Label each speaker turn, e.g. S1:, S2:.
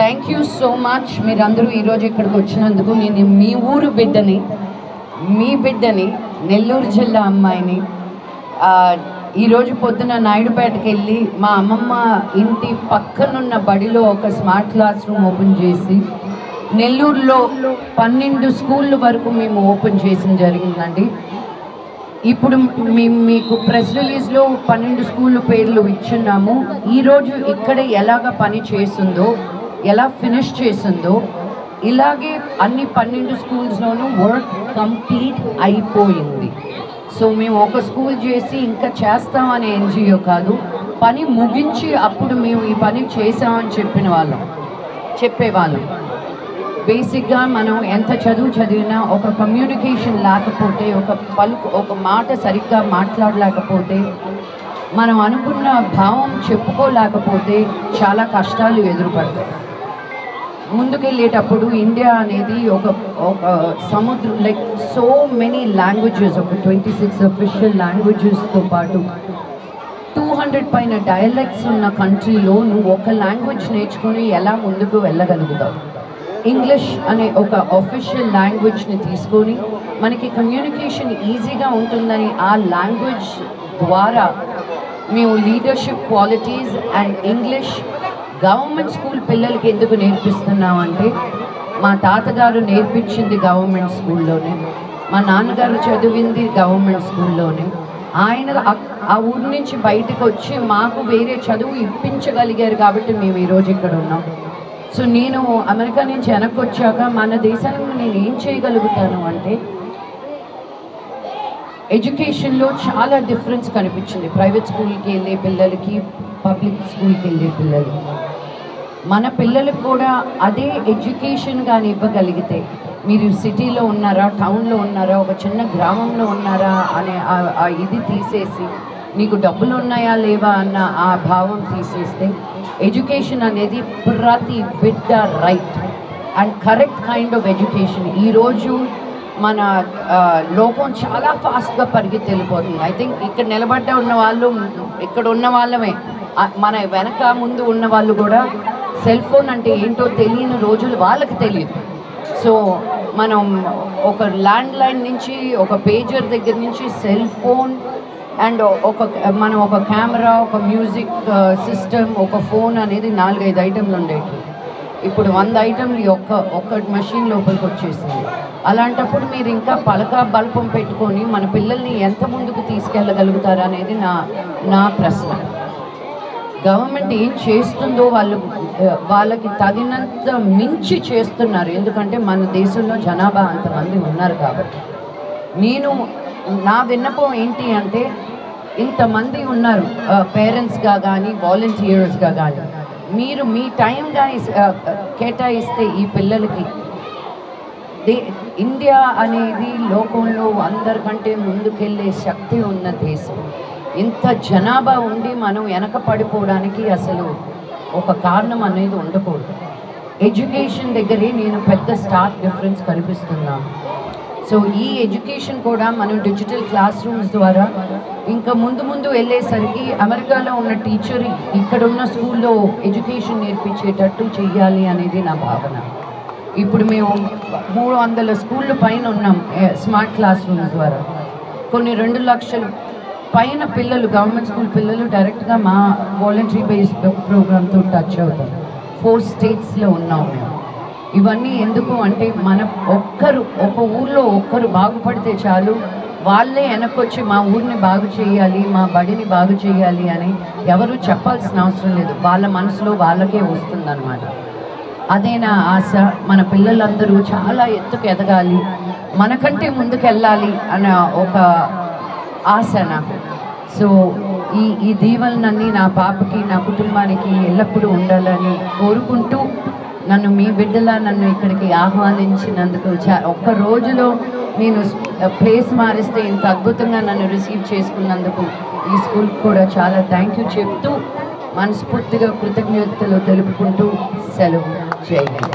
S1: Thank you so much. మీరందరూ ఈరోజు ఇక్కడికి వచ్చినందుకు నేను మీ ఊరు బిడ్డని మీ బిడ్డని నెల్లూరు జిల్లా అమ్మాయిని ఈరోజు పొద్దున నాయుడుపేటకి వెళ్ళి మా అమ్మమ్మ ఇంటి పక్కనున్న బడిలో ఒక స్మార్ట్ క్లాస్ రూమ్ ఓపెన్ చేసి నెల్లూరులో పన్నెండు స్కూళ్ళ వరకు మేము ఓపెన్ చేసిన జరిగిందండి. ఇప్పుడు మేము మీకు ప్రెస్ రిలీజ్లో పన్నెండు స్కూళ్ళ పేర్లు ఇచ్చున్నాము. ఈరోజు ఇక్కడ ఎలాగ పని చేస్తుందో ఎలా ఫినిష్ చేసిందో ఇలాగే అన్ని పన్నెండు స్కూల్స్లోనూ వర్క్ కంప్లీట్ అయిపోయింది. సో మేము ఒక స్కూల్ చేసి ఇంకా చేస్తామనే ఎన్జిఓ కాదు పని ముగించి అప్పుడు మేము ఈ పని చేసామని చెప్పిన వాళ్ళం చెప్పేవాళ్ళం. బేసిక్గా మనం ఎంత చదువు చదివినా ఒక కమ్యూనికేషన్ లేకపోతే ఒక పలుకు ఒక మాట సరిగ్గా మాట్లాడలేకపోతే మనం అనుకున్న భావం చెప్పుకోలేకపోతే చాలా కష్టాలు ఎదురుపడతాయి. ముందుకెళ్ళేటప్పుడు ఇండియా అనేది ఒక ఒక సముద్రం లైక్ సో మెనీ లాంగ్వేజెస్ ఒక ట్వంటీ సిక్స్ అఫిషియల్ లాంగ్వేజెస్తో పాటు టూ హండ్రెడ్ పైన డయలెక్ట్స్ ఉన్న కంట్రీలో నువ్వు ఒక లాంగ్వేజ్ నేర్చుకొని ఎలా ముందుకు వెళ్ళగలుగుతావు? ఇంగ్లీష్ అనే ఒక అఫీషియల్ లాంగ్వేజ్ని తీసుకొని మనకి కమ్యూనికేషన్ ఈజీగా ఉంటుందని ఆ లాంగ్వేజ్ ద్వారా మేము leadership qualities and English government school పిల్లలకి ఎందుకు నేర్పిస్తున్నామంటే మా తాతగారు నేర్పించింది గవర్నమెంట్ స్కూల్లోనే మా నాన్నగారు చదివింది గవర్నమెంట్ స్కూల్లోనే. ఆయన ఆ- ఆ ఊరి నుంచి బయటకు వచ్చి మాకు వేరే చదువు ఇప్పించగలిగారు కాబట్టి మేము ఈరోజు ఇక్కడ ఉన్నాం. సో నేను అమెరికా నుంచి వెనక్కి వచ్చాక మన దేశానికి నేను ఏం చేయగలుగుతాను అంటే ఎడ్యుకేషన్లో చాలా డిఫరెన్స్ కనిపించింది. ప్రైవేట్ స్కూల్కి వెళ్ళే పిల్లలకి పబ్లిక్ స్కూల్కి వెళ్ళే పిల్లలు. మన పిల్లలకు కూడా అదే ఎడ్యుకేషన్ కానీ ఇవ్వగలిగితే మీరు సిటీలో ఉన్నారా టౌన్లో ఉన్నారా ఒక చిన్న గ్రామంలో ఉన్నారా అనే ఇది తీసేసి నీకు డబ్బులు ఉన్నాయా లేవా అన్న ఆ భావం తీసేస్తే ఎడ్యుకేషన్ అనేది ప్రతి బిడ్డ right and correct kind of education ఈరోజు మన లోపం లోకం చాలా ఫాస్ట్గా పరిగెత్తి వెళ్ళిపోతుంది ఐ థింక్ ఇక్కడ నిలబడ్డ ఉన్న వాళ్ళు ఇక్కడ ఉన్న వాళ్ళమే. మన వెనక ముందు ఉన్న వాళ్ళు కూడా సెల్ ఫోన్ అంటే ఏంటో తెలియని రోజులు వాళ్ళకి తెలియదు. సో మనం ఒక ల్యాండ్ లైన్ నుంచి ఒక పేజర్ దగ్గర నుంచి సెల్ ఫోన్ అండ్ ఒక మనం ఒక కెమెరా ఒక మ్యూజిక్ సిస్టమ్ ఒక ఫోన్ అనేది నాలుగైదు ఐటెంలు ఉండేవి. ఇప్పుడు వంద ఐటెంలు ఈ ఒక్క ఒక్క మెషిన్ లోపలికి వచ్చేసింది. అలాంటప్పుడు మీరు ఇంకా పలక బల్పం పెట్టుకొని మన పిల్లల్ని ఎంత ముందుకు తీసుకెళ్ళగలుగుతారు అనేది నా నా ప్రశ్న. గవర్నమెంట్ ఏం చేస్తుందో వాళ్ళు వాళ్ళకి తగినంత మించి చేస్తున్నారు. ఎందుకంటే మన దేశంలో జనాభా అంతమంది ఉన్నారు కాబట్టి. నేను నా విన్నపం ఏంటి అంటే ఇంతమంది ఉన్నారు పేరెంట్స్గా కానీ వాలంటీర్స్గా కానీ మీరు మీ టైం కానీ కేటాయిస్తే ఈ పిల్లలకి. దే ఇండియా అనేది లోకంలో అందరికంటే ముందుకెళ్ళే శక్తి ఉన్న దేశం. ఇంత జనాభా ఉండి మనం వెనక పడిపోవడానికి అసలు ఒక కారణం అనేది ఉండకూడదు. ఎడ్యుకేషన్ దగ్గరే నేను పెద్ద స్టార్క్ డిఫరెన్స్ కనిపిస్తున్నాను. సో ఈ ఎడ్యుకేషన్ కూడా మనం డిజిటల్ క్లాస్ రూమ్స్ ద్వారా ఇంకా ముందు ముందు వెళ్ళేసరికి అమెరికాలో ఉన్న టీచర్ ఇక్కడ ఉన్న స్కూల్లో ఎడ్యుకేషన్ నేర్పించేటట్టు చెయ్యాలి అనేది నా భావన. ఇప్పుడు మేము మూడు వందల స్కూళ్ళ పైన ఉన్నాం స్మార్ట్ క్లాస్ రూమ్స్ ద్వారా. కొన్ని రెండు లక్షలు పైన పిల్లలు గవర్నమెంట్ స్కూల్ పిల్లలు డైరెక్ట్గా మా వాలంటరీ బేస్డ్ ప్రోగ్రామ్తో టచ్ అవుతారు. ఫోర్ స్టేట్స్లో ఉన్నాం మేము. ఇవన్నీ ఎందుకు అంటే మన ఒక్కరు ఒక ఊర్లో ఒక్కరు బాగుపడితే చాలు. వాళ్ళే వెనకొచ్చి మా ఊరిని బాగు చేయాలి మా బడిని బాగు చేయాలి అని ఎవరు చెప్పాల్సిన అవసరం లేదు. వాళ్ళ మనసులో వాళ్ళకే వస్తుందన్నమాట. అదే నా ఆశ. మన పిల్లలందరూ చాలా ఎత్తుకు ఎదగాలి. మనకంటే ముందుకెళ్ళాలి అన్న ఒక ఆశ నాకు. సో ఈ ఈ దీవెనలన్నీ నా పాపకి నా కుటుంబానికి ఎల్లప్పుడూ ఉండాలని కోరుకుంటూ నన్ను మీ బిడ్డలా నన్ను ఇక్కడికి ఆహ్వానించినందుకు చా ఒక్క రోజులో నేను ప్లేస్ మారిస్తే ఇంత అద్భుతంగా నన్ను రిసీవ్ చేసుకున్నందుకు ఈ స్కూల్కి కూడా చాలా థ్యాంక్ యూ చెప్తూ మనస్ఫూర్తిగా కృతజ్ఞతలు తెలుపుకుంటూ సెలవు. చేయండి